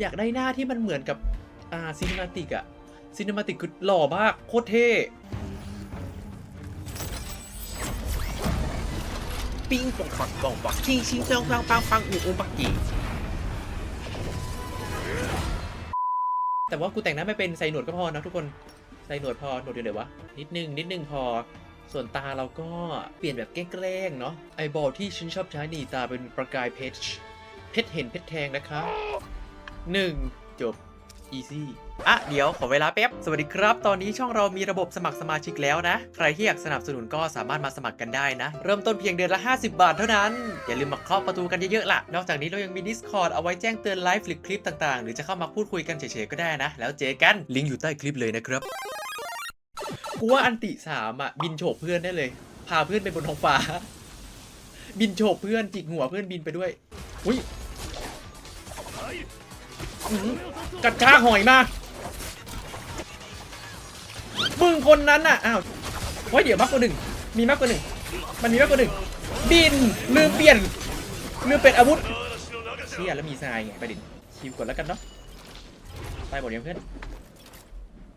อยากได้หน้าที่มันเหมือนกับ อ่าซีนิมาติกอะซีนิมาติกคือหล่อมาก โคตรเท่ ปิ้งปองปักปองปักชิงชิงเจ้าปังปังปังอูอูปักกีแต่ว่ากูแต่งหน้าไม่เป็นใส่หนวดก็พอนะทุกคนใส่หนวดพอหนวดอยู่ไหนวะนิดนึงนิดนึงพอส่วนตาเราก็เปลี่ยนแบบแกล้งๆเนาะไอบอลที่ฉันชอบใช้นี่ตาเป็นประกายเพชรเพชรเห็นเพชรแทงนะคะ หนึ่งจบ easy อะเดี๋ยวขอเวลาแป๊บ สวัสดีครับ ตอนนี้ช่องเรามีระบบสมัครสมาชิกแล้วนะ ใครที่อยากสนับสนุนก็สามารถมาสมัครกันได้นะ เริ่มต้นเพียงเดือนละ 50 บาทเท่านั้น อย่าลืมมาเคาะประตูกันเยอะๆล่ะ นอกจากนี้เรายังมี Discord เอาไว้แจ้งเตือนไลฟ์หรือคลิปต่างๆ หรือจะเข้ามาพูดคุยกันเฉยๆก็ได้นะ แล้วเจอกัน ลิงก์อยู่ใต้คลิปเลยนะครับ กูว่าอันติสามอะบินโฉบเพื่อนได้เลย พาเพื่อนไปบนท้องฟ้า บินโฉบเพื่อนจิกหัวเพื่อนบินไปด้วย อุ้ย กัดชาหอยมามึงคนนั้นน่ะอ้าวเฮ้ยเดี๋ยวมากกว่าหนึ่งมีมากกว่าหนึ่งมันมีมากกว่าหนึ่งบินลืมเปลี่ยนลืมเป็นอาวุธเชี่ยแล้วมีทรายไงประด็นคิวกดแล้วกันเนาะตายหมดยังเพื่อน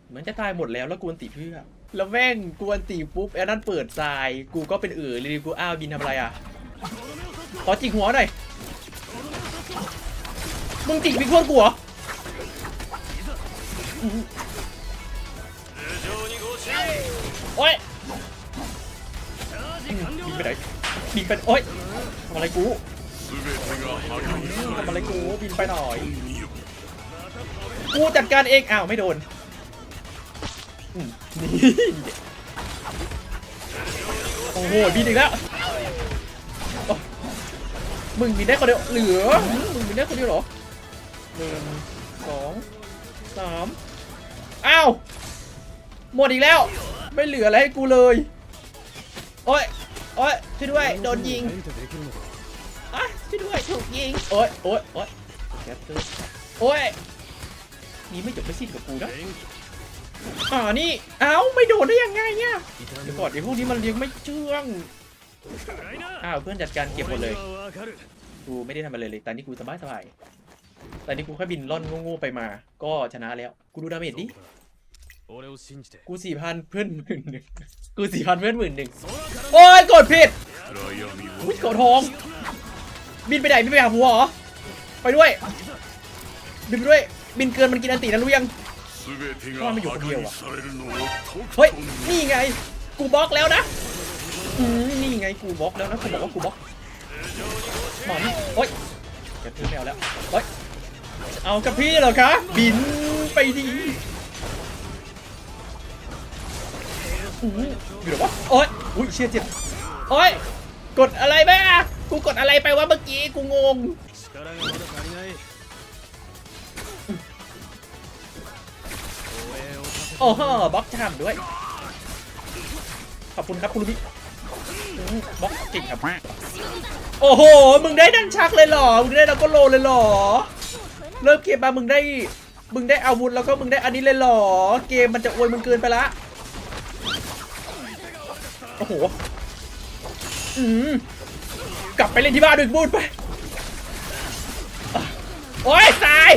เหมือนจะตายหมดแล้วแล้วกวนตีเพื่อแล้วแม่งกวนตีปุ๊บไอ้นั่นเปิดทรายกูก็เป็นเอ๋อเลยกูอ้าวบินทำอะไรอะขอจิกหัวหน่อยมึงจิกพี่พวกกูเหรออื้อหือ โอ๊ยมบินไปไหนบินไปโอ๊ยทำอะไรกูทำอะไรกูบินไปหน่อย กูจัดการเองอ้าวไม่โดนนี่โอ้โหบินอีกแล้วมึงบินได้คนเดียวเหลือมึงบินได้คนเดียวเหรอหนึ่งสองสาม อ้าวหมดอีกแล้ว ไม่เหลืออะไรให้กูเลย โอ๊ยโอ๊ยช่วยด้วย โดนยิงอะช่วยด้วย ถูกยิง โอ๊ยโอ๊ยโอ๊ยแกปเตอร์โอ๊ยนี่ไม่จบไม่สิ้นกับกูนะอ่านี่ เอ้า ไม่โดนได้ยังไงเนี่ย เดี๋ยวก่อนไอ้พวกนี้มันเลี้ยงไม่เชื่อง อ้าว เพื่อนจัดการเก็บหมดเลย กูไม่ได้ทำอะไรเลยแต่นี่กูสบายสบาย แต่นี่กูแค่บินล่อนงูๆไปมา ก็ชนะแล้ว กูดูดาเมจดิกูสี่พันเพื่อนหมื่นหนึ่งกูสี่พันเพื่อนหมื่นหนึ่งโอ้ยกดผิดอุ้ยกดทอง บินไปไหนบินไปหาหัวเหรอ ไปด้วย บินไปด้วย บินเกินมันกินอันตีนะรู้ยังก็มัอยู่คนเดียวอะเฮ้ย นี่ไง กูบล็อกแล้วนะนี่ไงกูบล็อกแล้วนะ กูบอกว่ากูบล็อกหมอนโอ้ยเกิะทิ้งแมวแล้วโอ้ย เอากับพี่เหรอคะ บินไปดีอู้อยู่หรอวะโอ๊ยอุ้ยเชี่ยเจ็บโอ๊ยกดอะไรแม่กูกดอะไรไปวะเมื่อกี้กูงงโอ้โหบล็อกทำด้วย ขอบคุณครับคุณลูกพี่บล็อกจริงครับ โอ้โห มึงได้ดันชักเลยหรอ มึงได้แล้วก็โลเลยหรอ เริ่มเกมมามึงได้ มึงได้อาวุธแล้วก็มึงได้อันนี้เลยหรอ เกมมันจะอวยมึงเกินไปละ โอ้โห อืม กลับไปเล่นที่บ้านดึกบูดไป โอ้ยตาย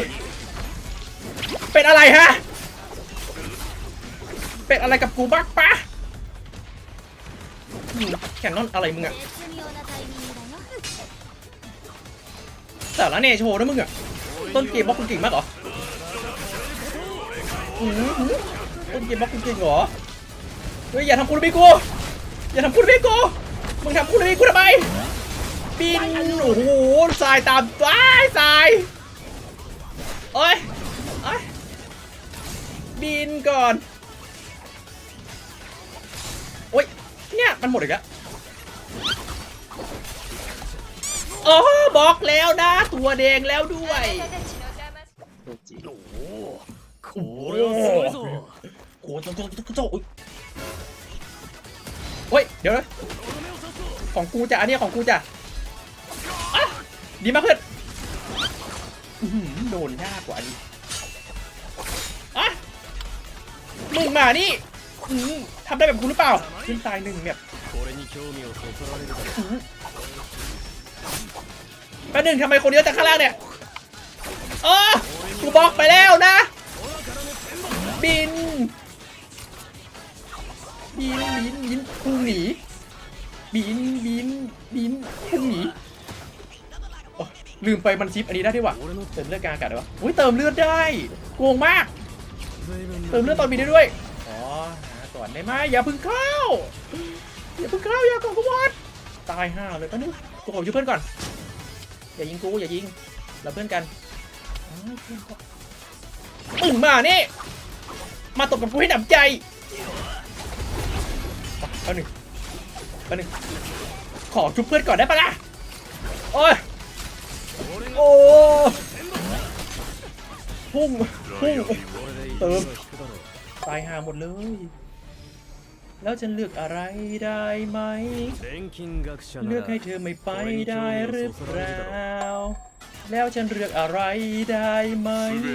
เป็นอะไรฮะ เป็นอะไรกับกูบ้างปะแคนนอนอะไรมึงอต่ละเนโชนะมึงอะ ต้นเกมบล็อกคุณเก่งมากเหรออือต้นเกมบล็อกคุณเก่งเหรอเฮ้ยอย่าทำกูเลยพี่กูอย่าทำกูเลยพี่กูมึงทำกูเลยพี่กูทำไมบินโอ้โหสายตามว้ายสายโอ้ยโอ้ยบินก่อนโอ้ยเนี่ยมันหมดอีกแล้วโอ้บล็อกแล้วนะ ตัวแดงแล้วด้วย โลจิ おおこれはすごいぞ โอ้โหโจโจโจโจอุ๊ยโอ้ย เดี๋ยวนะของกูจ้ะอันเนี้ยของกูจ้ะอ่ะดีมากเพื่อนอื้อหือโดนยากกว่าอันนี้อ่ะมึงมานี่อื้อทำได้แบบกูหรือเปล่า ขึ้นตายหนึ่งเนี่ย これに興味をそそられるだろ แป๊บหนึงทำไมคนเยอะจากข้างล่างเนี่ยเออ กูบล็อกไปแล้วนะ บิน บินบินบินพุ่งหนี บินบินบินพุ่งหนีลืมไปมันชิปอันนี้ได้ที่ยวะเติมเลือดกลางอากาศได้ปะอุ้ยเติมเลือดได้โกงมาก เติมเลือดตอนบินได้ด้วยอ๋อก่อนได้ไหมอย่าพึ่งเข้าอย่าพึ่งเข้าอย่ากองกบอดตายห่าเลยก็นึกกูขอช่วยเพื่อนก่อนอย่ายิงกูอย่ายิงเราเพื่อนกัน มึงมานี่ มาตบกับกูให้หนำใจเอาหนึ่งเอาหนึ่งขอชุบเพื่อนก่อนได้ปะล่ะ โอ้ย โอ้พุ่งพุ่งเติมตายหาหมดเลย แล้วฉันเลือกอะไรได้ไหม เลือกให้เธอไม่ไปได้หรือเปล่า แล้วฉันเลือกอะไรได้ไหม เลื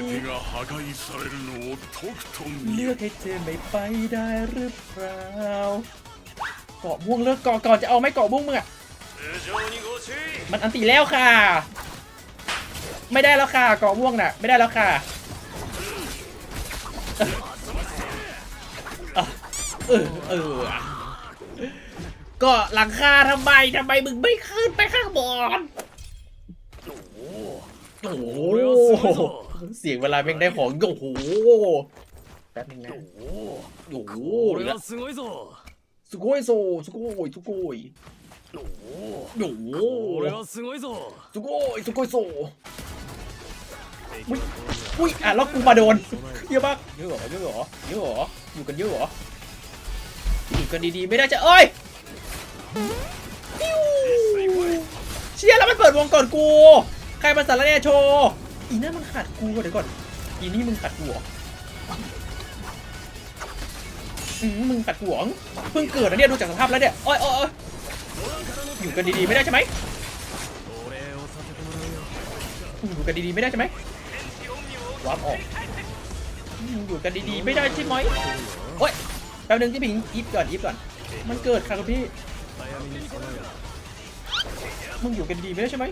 อกให้เธอไม่ไปได้หรือเปล่า เกาะม่วงเลือกเกาะก่อนจะเอาไม่เกาะม่วงมึงอะมันอันตีแล้วค่ะ ไม่ได้แล้วค่ะเกาะม่วงน่ะ ไม่ได้แล้วค่ะเออเออก็หลังคาทำไมทำไมมึงไม่ขึ้นไปข้างบน โอ้โหเสียงเวลาแม่งได้ของโอ้โหแป๊บนึงนะโอ้โหโอีกแล้วสุโกยอดสุโกยอดสุโกยสุโกยโอ้โหโอ้โหสุโกยอดสุโกยสุโกยโซอุ้ยอุ้ยอะแล้วกูมาโดนเยอะมากเยอะหรอเยอะหรอเยอะหรออยู่กันเยอะหรออยู่กันดีๆไม่ได้จะเอ้ยเชี่ยแล้วมันเปิดวงก่อนกู ใครมาสารแนี่ยโชว์อีนั่นมันขัดกูเดี๋ยวก่อนอีนี่มึงขัดกูเหรอมึงขัดกูเหรอเพิ่งเกิดนะเนี่ยดูจากสภาพแล้วเนี่ยโอ้ยโอ้ยอยู่กันดีๆไม่ได้ใช่ไหมอยู่กันดีๆไม่ได้ใช่ไหมวับออกอยู่กันดีๆไม่ได้ใช่ไหมโอ้ยแป๊บนึงที่พิงอีฟก่อนอีฟก่อน มันเกิดครับพี่มึงอยู่กันดีไม่ได้ใช่ไหม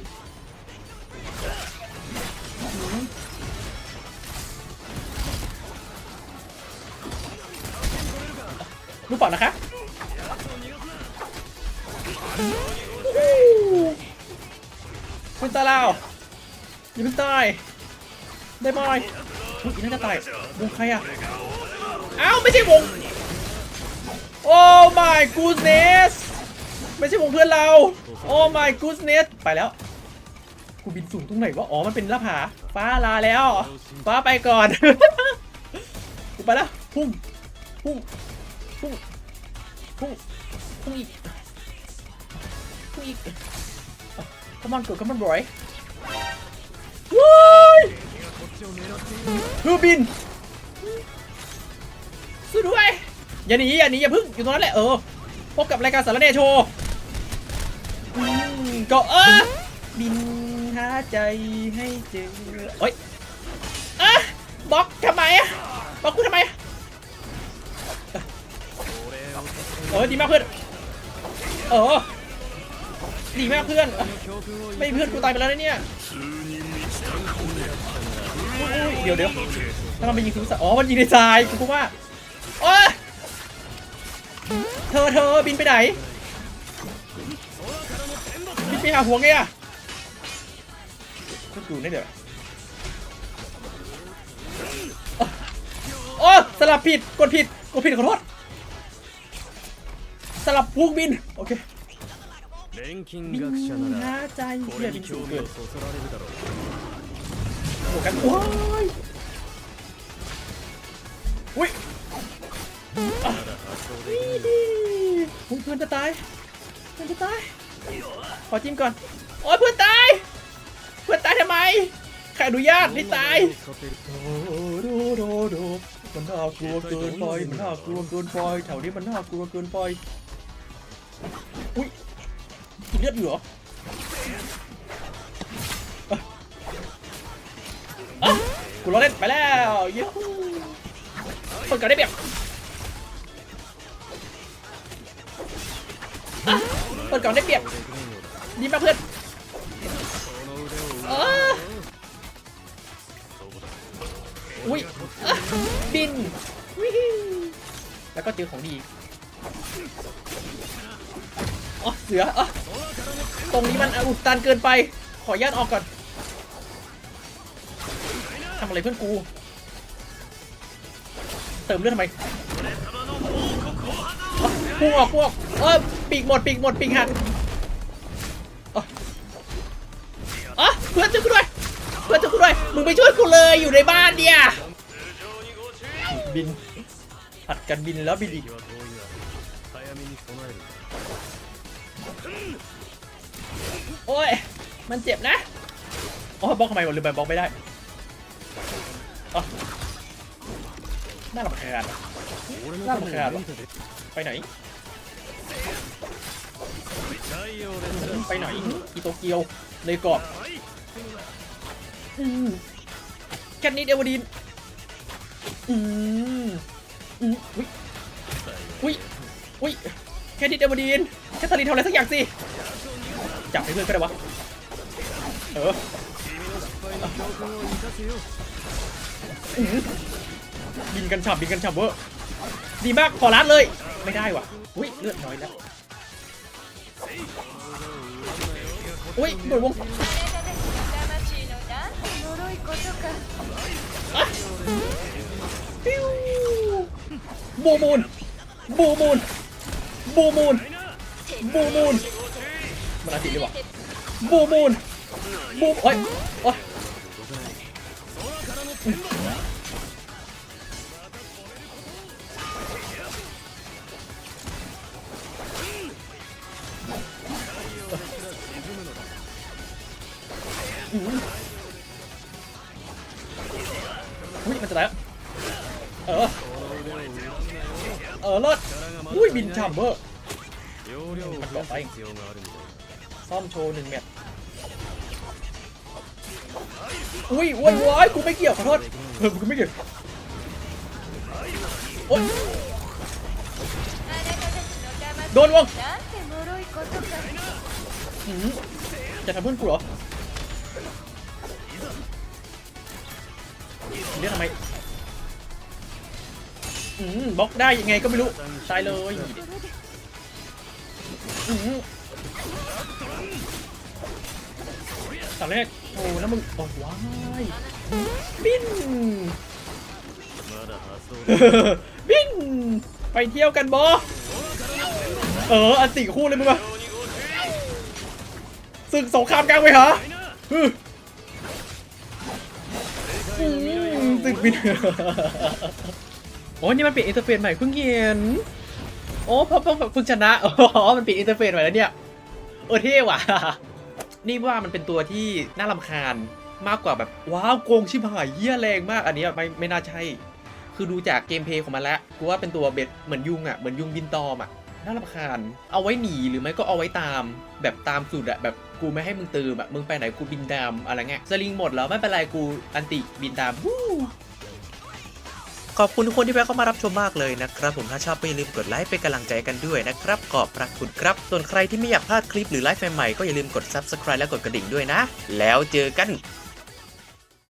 รู้เปล่านะคะคุณตาลาวอย่าเพิ่งตายได้บอยอุ๊ยอีน่าจะตายวงใครอะอ้าวไม่ใช่วงโอ้ my goodness ไม่ใช่วงเพื่อนเราโอ้ my goodness ไปแล้วกูบินสูงตรงไหนวะอ๋อมันเป็นหน้าผาฟ้าลาแล้ว ฟ้าไปก่อนกูไปแล้วพุ่งพุ่ง พุ่งพุ่งพุ่งอีกพุ่งอีกขมันกดขมันบอยว้ายคือบินสู้ด้วย อย่าหนีอย่าหนีอย่าพึ่งอยู่ตรงนั้นแหละเออพบกับรายการสารเนโชว์ก็เออบินหาใจให้เจอโอ้ยอะบล็อกทำไมอะบล็อกกูทำไมอะ เออดีมากเพื่อน เออดีมากเพื่อน ไม่เพื่อนกูตายไปแล้วนะเนี่ยเดี๋ยวเดี๋ยวถ้ามันไปยิงคืออ๋อ มันยิงในทรายกูว่าโอ้เธอเธอบินไปไหน บินไปหาหัวไงอะก็ดูนี่เดี๋ยวโอ้สลับผิด กดผิด กดผิดขอโทษ ลับพวกบิน โอเค 錬金 บิน 学者な หา ら ใจ こ เฮีย れ บิ に นสู 興 ง 味 เกิ を น そそられるだろう โหกันว้ายอุ้ยอ่ะนี่ดิอุ๊ยเพื่อนจะตาย เพื่อนจะตาย ขอจิ้มก่อน โอ้ยเพื่อนตาย เพื่อนตายทำไม ใครอนุญาตให้ตาย 使っている โอ้โดโดโดมันน่ากลัวเกินไป มันน่ากลัวเกินไปแถวนี้มันน่ากลัวเกินไป อุ้ยกิน เลือดอยู่เหรอกูรอเล่นไปแล้วเย้คนเก่าได้เปรียบคนก่าได้เปรียบดีมากเพื่อนอุ้ยบินแล้วก็เจอของดี อ๋อเสืออะตรงนี้มันอุดตันเกินไป ขออนุญาตออกก่อนทำอะไรเพื่อนกู เติมเลือดทำไมพุ่งออกพุ่งออกเออปีกหมดปีกหมดปีกหักอะอะเพื่อนช่วยกูด้วย เพื่อนช่วยกูด้วย มึงไปช่วยกูเลยอยู่ในบ้านเนี่ย บินผัดกันบินแล้วบินอีก โอ้ย มันเจ็บนะโอ้บล็อกทำไมวะลืมไปบล็อกไม่ได้น่ารำคาญน่ารำคาญไปไหน ไปไหนอีโตเกียวเลยกรอบแคทนิดเอวดีนอืมอืมอุ้ยอุ้ยอุ้ยแคทนิดเอวดีนแคทเธอรีนทำอะไรสักอย่างสิ จับให้เพื่อนก็ได้วะ เออบินกันฉับบินกันฉับเวอร์ดีมากขอรัดเลย ไม่ได้วะอุ้ยเลือดน้อยแล้วอุ้ยโดนวงบูมูนบูมูนบูมูนบูมูน มันอาติดหรือเปล่าบูมูนบูโอ้ยโอ้ยอุ้ยมันจะได้เออ เออรอดอุ้ยบินชัมเบอร์ไมันหลอกไป ซ่อมโชว์หนึ่งแมตช์อุ้ยว้ยวายกูไม่เกี่ยวขอโทษเออกูไม่เกี่ยวโอ้ยโดนวงจะทำเพื่อนกูเหรอเรื่องทำไมบล็อกได้ยังไงก็ไม่รู้ตายเลยอืม ตอนแรกโอ้แล้วมึง โอ้ว้ายบิน บิน ไปเที่ยวกันบอเออ อันติคู่เลยมึงอะศึกสงครามกลางไปหรอตึกบินโอ้นี่มันเปลี่ยนอินเทอร์เฟซใหม่เพิ่งเห็น โอ้เพราะเพิ่งคุณชนะ อ๋อ มันเปลี่ยนอินเทอร์เฟซใหม่แล้วเนี่ย โอ้เท่ว่ะ นี่ว่ามันเป็นตัวที่น่ารำคาญมากกว่าแบบ ว้าวโกงชิบหายเยี่ยแรงมากอันนี้ไม่ไม่น่าใช่ คือดูจากเกมเพลย์ของมันแล้วกูว่าเป็นตัวเบ็ดเหมือนยุงอะเหมือนยุงบินตอมอะน่ารำคาญ เอาไว้หนีหรือไม่ก็เอาไว้ตาม แบบตามสุดอะแบบกูไม่ให้มึงตืมอะมึงไปไหนกูบินตามอะไรเงี้ยสลิงหมดแล้วไม่เป็นไรกูอันติบินตามวู้ ขอบคุณทุกคนที่แวะเข้ามารับชมมากเลยนะครับผมถ้าชอบก็อย่าลืมกดไลค์เป็นกำลังใจกันด้วยนะครับขอบพระคุณครับ ส่วนใครที่ไม่อยากพลาดคลิปหรือไลฟ์ใหม่ๆก็อย่าลืมกด subscribe และกดกระดิ่งด้วยนะ แล้วเจอกัน